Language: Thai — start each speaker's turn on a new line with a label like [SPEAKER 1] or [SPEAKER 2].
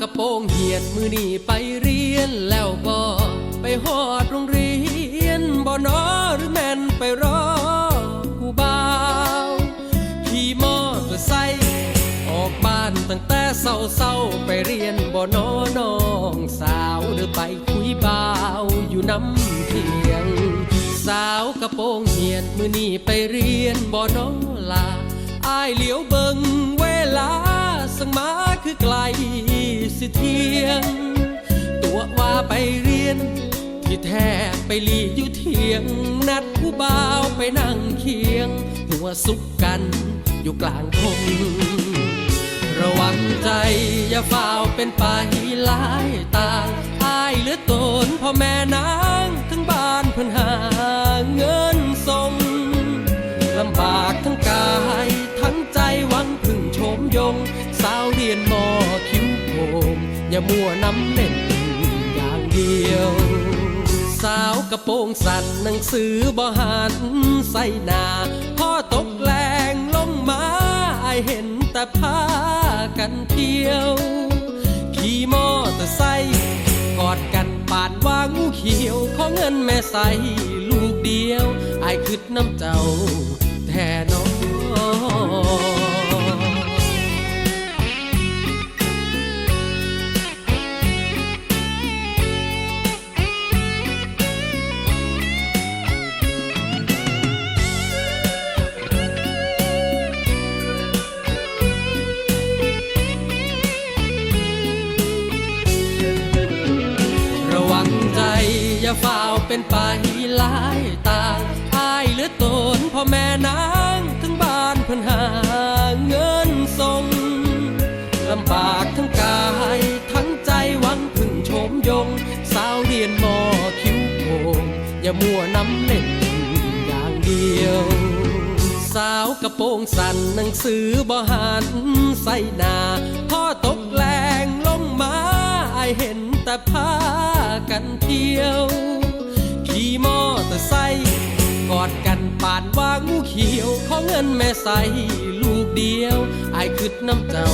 [SPEAKER 1] กระโปงเหยียดมือนี่ไปเรียนแล้วบ่ไปหอดโรงเรียนบ่นอหรือแม่นไปรอผู้บ่าวขี่มอเตอร์ไซค์ออกบ้านตั้งแต่เศร้าๆไปเรียนบ่นอน้องสาวเด้อไปคุยบ่าวอยู่น้ำเทียง สาวกระโปรงเหียนมือนี่ไปเรียนบ่นอลาอายเหลียวเบิงเวลา สังมาคือไกลสิเทียง ตัวว่าไปเรียน ที่แท้ไปหลีอยู่เทียง นัดผู้บ่าวไปนั่งเคียง หัวสุกกันอยู่กลางทงระวังใจอย่าฝ่าวเป็นไปหลายต่างอายเหลือตนพ่อแม่นางทั้งบ้านเพิ่นหาเงินส่งลำบากทั้งกายทั้งใจหวังพึ่งโชมยง สาวเรียนมอคิ้วโคมอย่ามัวน้ำเล่นอย่างเดียว สาวกระโปรงสั่นหนังสือบ่หันใส่หนาพ่อตกแรงลงมาไอเห็นแต่พากันเที่ยว ขี่มอเตอร์ไซค์กอดกันปาดว่างูเขียวขอเงินแม่ใส่ลูกเดียวไอคืดน้ำเจ้าแท่น้อง อย่าฝ่าวเป็นไปหลายต่างอายเหลือตนพ่อแม่นางทั้งบ้านเพิ่นหาเงินส่งลำบากทั้งกายทั้งใจหวังพึ่งโชมยง สาวเรียนมอคิ้วโคงอย่ามัวน้ำเล่นอย่างเดียวสาวกระโปรงสั่นหนังสือบ่หันใส่หนาพ่อตกแรงลงมาอายเห็นแต่พา กันเที่ยว ขี่มอเตอร์ไซค์กอดกันปานว่างูเขียวขอเงินแม่ใส่ลูกเดียวอายคืดน้ำเจ้า